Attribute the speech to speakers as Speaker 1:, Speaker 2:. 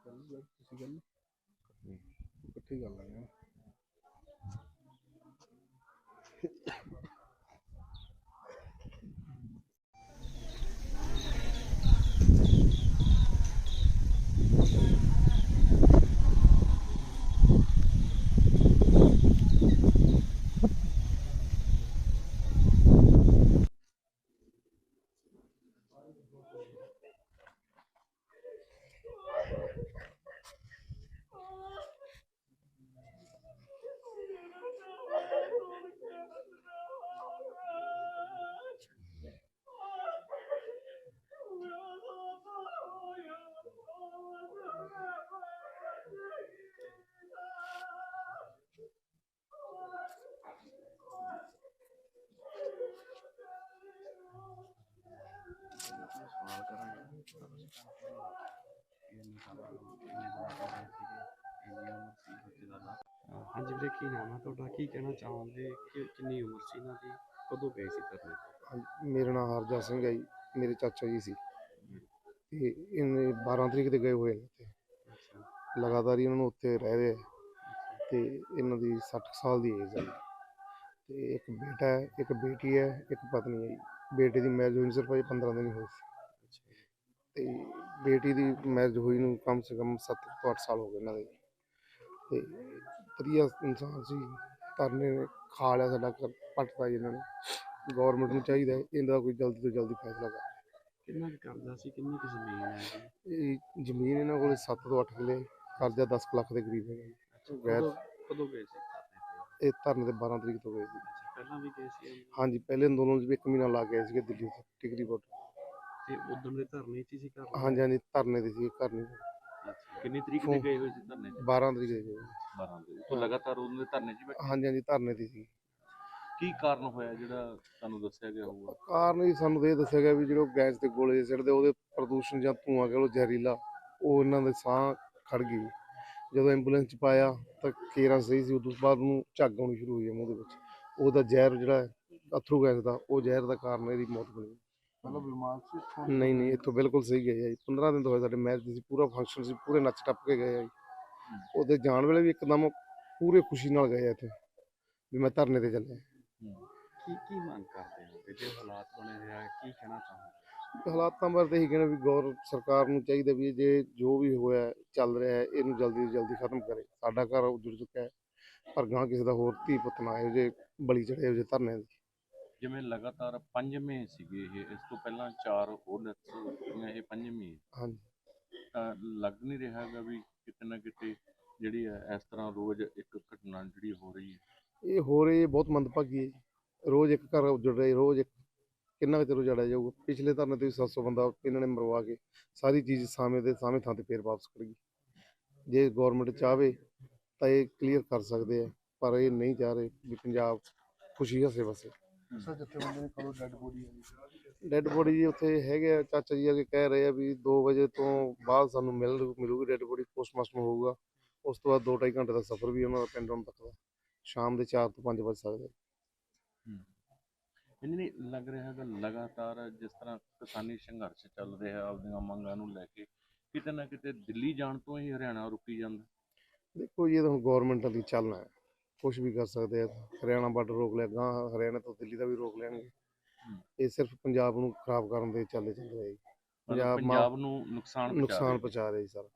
Speaker 1: ਤੁਸੀਂ ਗੱਲ। ਇਕੱਠੀ ਗੱਲ ਆ ਸਵਾਲ ਕਰਾਂਗੇ ਇਹ ਸਾਰਾ
Speaker 2: ਅਹ ਹਾਂਜੀ ਵੀਰੇ ਕੀ ਨਾਮ ਹੈ ਤੁਹਾਡਾ? ਕੀ ਕਹਿਣਾ ਚਾਹੋਗੇ? ਕਿ ਕਿੰਨੀ ਉਮਰ ਸੀ ਇਹਨਾਂ ਦੀ? ਕਦੋਂ ਗਏ ਸੀ ਧਰਨੇ? ਤੇ
Speaker 1: ਹਾਂਜੀ, ਮੇਰਾ ਨਾਮ ਹਰਜਾ ਸਿੰਘ ਹੈ ਜੀ। ਮੇਰੇ ਚਾਚਾ ਜੀ ਸੀ। ਤੇ ਇਹਨੇ 12 ਤਰੀਕ ਤੇ ਗਏ ਹੋਏ ਨੇ ਇੱਥੇ।
Speaker 2: ਅੱਛਾ।
Speaker 1: ਲਗਾਤਾਰ ਹੀ ਇਹਨਾਂ ਨੂੰ ਉੱਥੇ ਰਹਿ ਰਹੇ ਆ। ਤੇ ਇਹਨਾਂ ਦੀ 60 ਸਾਲ ਦੀ ਏਜ ਹੈ ਜੀ। ਤੇ ਇੱਕ ਬੇਟਾ ਹੈ ਇੱਕ ਬੇਟੀ ਹੈ ਇੱਕ ਪਤਨੀ ਹੈ ਜੀ। ਬੇਟੇ ਦੀ ਮੈਰਿਜ ਹੋਈ ਨੂੰ ਸਿਰਫ ਅਜੇ 15 ਦਿਨ ਹੀ ਹੋਏ ਸੀ। ਤੇ ਬੇਟੀ ਦੀ ਮੈਰਿਜ ਹੋਈ ਨੂੰ ਕਮ ਸੇ ਕਮ 7 ਤੋਂ 8 ਸਾਲ ਹੋ ਗਏ ਇਹਨਾਂ ਦੇ। ਤੇ ਵਧੀਆ ਇਨਸਾਨ ਸੀ। ਧਰਨੇ ਨੇ ਖਾ ਲਿਆ ਸਾਡਾ ਘਰ, ਪੱਟਤਾ ਜੀ ਇਹਨਾਂ ਨੇ। ਗਵਰਨਮੈਂਟ ਨੂੰ ਚਾਹੀਦਾ ਹੈ ਇਹਦਾ ਕੋਈ ਜਲਦੀ ਤੋਂ ਜਲਦੀ ਫੈਸਲਾ ਕਰ।
Speaker 2: ਕਿੰਨਾ ਕੁ ਕਰਜ਼ਾ ਸੀ ਕਿੰਨੀ ਕੁ ਜ਼ਮੀਨ ਹੈ ਜੀ
Speaker 1: ਇਹ ਜ਼ਮੀਨ ਇਹਨਾਂ ਕੋਲ 7 ਤੋਂ 8 ਕਿੱਲੇ ਕਰਜ਼ਾ 10 ਕੁ ਲੱਖ ਦੇ ਕਰੀਬ ਹੈਗਾ। ਜੀ
Speaker 2: ਅੱਛਾ
Speaker 1: ਗੈਰ-
Speaker 2: ਕਦੋਂ ਕਦੋਂ ਗਏ ਸੀ? ਧਰਨੇ ਤੇ
Speaker 1: ਇਹ ਧਰਨੇ ਤੇ 12 ਤਰੀਕ ਤੋਂ ਗਏ ਸੀ।
Speaker 2: ਅੱਛਾ ਪਹਿਲਾਂ ਵੀ ਗਏ ਸੀ?
Speaker 1: ਹਾਂਜੀ ਪਹਿਲੇ ਅੰਦੋਲਨ 'ਚ ਵੀ ਇੱਕ ਮਹੀਨਾ ਲਾ ਕੇ ਆਏ ਸੀਗੇ ਦਿੱਲੀ ਤੋਂ ਟਿਕਰੀ ਬੋਰਡ
Speaker 2: ਤੇ ਉਦੋਂ ਦੇ ਧਰਨੇ 'ਚ ਹੀ ਸੀ ਘਰ
Speaker 1: ਹਾਂਜੀ ਹਾਂਜੀ ਧਰਨੇ ਤੇ ਸੀ ਘਰ ਨਹੀਂ
Speaker 2: ਅੱਛਾ ਕਿੰਨੀ ਤਰੀਕ
Speaker 1: ਫੋਨ-
Speaker 2: ਦੇ ਗਏ ਹੋਏ ਸੀ ਧਰਨੇ 'ਚ
Speaker 1: 12 ਤਰੀਕ ਦੇ ਗਏ
Speaker 2: 12 ਦੇ ਤੋਂ ਲਗਾਤਾਰ ਉਹਨਾਂ ਦੇ ਧਰਨੇ 'ਚ ਹੀ ਬੈਠੇ?
Speaker 1: ਹਾਂਜੀ ਹਾਂਜੀ ਧਰਨੇ ਤੇ ਸੀ।
Speaker 2: ਕੀ ਕਾਰਨ ਹੋਇਆ ਜਿਹੜਾ ਤੁਹਾਨੂੰ ਦੱਸਿਆ ਗਿਆ ਹੋਊਗਾ?
Speaker 1: ਕਾਰਨ ਹੀ ਸਾਨੂੰ ਤਾਂ ਇਹ ਦੱਸਿਆ ਗਿਆ ਵੀ ਜਿਹੜੇ ਗੈਸ ਦੇ ਗੋਲੇ ਸਿੱਟਦੇ ਉਹਦੇ ਪ੍ਰਦੂਸ਼ਣ ਜਾਂ ਧੂਆਂ ਕਹ ਲੋ ਜ਼ਹਿਰੀਲਾ ਉਹ ਇਹਨਾਂ ਦੇ ਸਾਹ ਖੜ ਗਈ। ਜਦੋਂ ਐਂਬੂਲੈਂਸ ਚ ਪਾਇਆ ਤਾਂ ਕੇਰਾਂ ਸਹੀ ਸੀ ਉਦੋਂ ਬਾਅਦ ਨੂੰ ਝੱਗ ਆਉਣੀ ਸ਼ੁਰੂ ਹੋਈ ਹੈ ਮੂੰਹ ਦੇ ਵਿੱਚ। ਉਹਦਾ ਜ਼ਹਿਰ ਜਿਹੜਾ ਅਥਰੂ ਗੈਸ ਦਾ ਉਹ ਜ਼ਹਿਰ ਦਾ ਕਾਰਨ ਇਹਦੀ ਮੌਤ ਬਣੀ
Speaker 3: ਮਤਲਬ ਬਿਮਾਰ ਸੀ
Speaker 1: ਨਹੀਂ ਨਹੀਂ ਇੱਥੋਂ ਬਿਲਕੁਲ ਸਹੀ ਗਏ ਆ ਜੀ। 15 ਦਿਨ ਤੋਂ ਹੋਏ ਸਾਡੇ ਮੈਚ ਸੀ ਪੂਰਾ ਫੰਕਸ਼ਨ ਸੀ ਪੂਰੇ ਨੱਚ ਟੱਪ ਕੇ ਗਏ ਆ ਜੀ। ਉਹਦੇ ਜਾਣ ਵੇਲੇ ਵੀ ਇੱਕਦਮ ਪੂਰੇ ਖੁਸ਼ੀ ਨਾਲ ਗਏ ਆ ਇੱਥੇ ਵੀ ਮੈਂ ਧਰਨੇ ਤੇ ਚੱਲਿਆ।
Speaker 2: ਕੀ ਕੀ ਮੰਗ ਕਰਦੇ ਹੋ ਤੇ ਜੇ ਹਾਲਾਤ ਬਣੇ ਹੋਏ ਆ ਕੀ ਕਹਿਣਾ ਚਾਹੋਗੇ?
Speaker 1: ਹਾਲਾਤਾਂ ਬਾਰੇ ਤਾਂ ਇਹੀ ਕਹਿਣਾ ਵੀ ਗੌਰ ਸਰਕਾਰ ਨੂੰ ਚਾਹੀਦਾ ਵੀ ਜੇ ਜੋ ਵੀ ਹੋਇਆ ਚੱਲ ਰਿਹਾ ਹੈ ਇਹਨੂੰ ਜਲਦੀ ਤੋਂ ਜਲਦੀ ਖਤਮ ਕਰੇ। ਸਾਡਾ ਘਰ ਉਜੜ ਚੁੱਕਾ ਹੈ ਪਰ ਗਾਂ ਕਿਸੇ ਦਾ ਹੋਰ ਧੀ ਪੁੱਤ ਨਾ ਇਹੋ ਜਿਹੇ ਬਲੀ ਚੜੇ ਇਹੋ ਧਰਨੇ ਦੇ
Speaker 2: ਜਿਵੇਂ ਲਗਾਤਾਰ ਪੰਜਵੇਂ ਸੀਗੇ ਇਹ ਇਸ ਤੋਂ ਪਹਿਲਾਂ ਚਾਰ ਹੋਰ ਡੈਥਸ ਹੋਈਆਂ ਇਹ ਪੰਜਵੀਂ ਹੈ।
Speaker 1: ਹਾਂਜੀ।
Speaker 2: ਤਾਂ ਲੱਗ ਨਹੀਂ ਰਿਹਾ ਹੈਗਾ ਵੀ ਕਿਤੇ ਨਾ ਕਿਤੇ ਜਿਹੜੀ ਹੈ ਇਸ ਤਰ੍ਹਾਂ ਰੋਜ਼ ਇੱਕ ਘਟਨਾ ਜਿਹੜੀ ਹੋ ਰਹੀ ਹੈ।
Speaker 1: ਇਹ ਹੋ ਰਹੀ ਬਹੁਤ ਮੰਦਭਾਗੀ ਹੈ ਜੀ। ਰੋਜ਼ ਇੱਕ ਘਰ ਉਜੜ ਰਿਹਾ ਰੋਜ਼ ਇੱਕ ਕਿੰਨਾ ਕੁ ਚਿਰ ਉਜਾੜਿਆ ਜਾਊਗਾ? ਪਿਛਲੇ ਧਰਨੇ ਤੇ ਵੀ 700 ਬੰਦਾ ਇਹਨਾਂ ਨੇ ਮਰਵਾ ਕੇ ਸਾਰੀ ਚੀਜ਼ ਸਾਵੇਂ ਦੇ ਸਾਵੇਂ ਥਾਂ ਤੇ ਫੇਰ ਵਾਪਸ ਕਰ ਗਈ। ਜੇ ਗਵਰਨਮੈਂਟ ਚਾਹਵੇ ਤਾਂ ਇਹ ਕਲੀਅਰ ਕਰ ਸਕਦੇ ਆ ਪਰ ਇਹ ਨਹੀਂ ਚਾਹ ਰਹੇ ਵੀ ਪੰਜਾਬ ਖੁਸ਼ੀ ਹੱਸੇ ਵਸੇ
Speaker 3: ਸਰ ਜਿੱਥੇ ਬੰਦੇ ਨੇ ਕਦੋਂ ਡੈਡ ਬੋਡੀ
Speaker 1: ਡੈੱਡ ਬੋਡੀ ਜੀ ਉੱਥੇ ਹੈਗੇ ਆ ਚਾਚਾ ਜੀ ਅਗੇ ਕਹਿ ਰਹੇ ਆ ਵੀ 2 ਵਜੇ ਤੋਂ ਬਾਅਦ ਸਾਨੂੰ ਮਿਲ ਮਿਲੂਗੀ ਡੈੱਡ ਬੋਡੀ ਪੋਸਟਮਾਸਟਰ ਹੋਊਗਾ। ਉਸ ਤੋਂ ਬਾਅਦ 2.5 ਘੰਟੇ ਦਾ ਸਫ਼ਰ ਵੀ ਉਹਨਾਂ ਦਾ ਪਿੰਡ ਹੁਣ ਤੱਕ ਦਾ ਸ਼ਾਮ ਦੇ 4 ਤੋਂ 5 ਵਜ ਸਕਦੇ
Speaker 2: ਮੈਨੂੰ ਨਹੀਂ ਲੱਗ ਰਿਹਾ ਹੈਗਾ ਲਗਾਤਾਰ ਜਿਸ ਤਰ੍ਹਾਂ ਕਿਸਾਨੀ ਸੰਘਰਸ਼ ਚੱਲ ਰਿਹਾ ਆਪਦੀਆਂ ਮੰਗਾਂ ਨੂੰ ਲੈ ਕੇ ਕਿਤੇ ਨਾ ਕਿਤੇ ਦਿੱਲੀ ਜਾਣ ਤੋਂ ਹੀ ਹਰਿਆਣਾ ਰੁਕੀ ਜਾਂਦਾ।
Speaker 1: ਦੇਖੋ ਜੀ ਇਹ ਤਾਂ ਹੁਣ ਗਵਰਨਮੈਂਟ ਦੀ ਚੱਲਣਾ ਹੈ। ਕੁਝ ਵੀ ਕਰ ਸਕਦੇ ਆ ਹਰਿਆਣਾ ਬਾਰਡਰ ਰੋਕ ਲਿਆ ਗਾਂ ਹਰਿਆਣਾ ਤੋਂ ਦਿੱਲੀ ਦਾ ਵੀ ਰੋਕ ਲੈਣਗੇ ਇਹ ਸਿਰਫ ਪੰਜਾਬ ਨੂੰ ਖਰਾਬ ਕਰਨ ਦੇ ਚੱਲੇ ਚੱਲ ਰਹੇ ਜੀ।
Speaker 2: ਮਤਲਬ ਪੰਜਾਬ ਨੂੰ ਨੁਕਸਾਨ ਪਹੁੰਚਾ
Speaker 1: ਨੁਕਸਾਨ
Speaker 2: ਰਹੇ।
Speaker 1: ਪਹੁੰਚਾ ਰਹੇ ਜੀ ਸਰ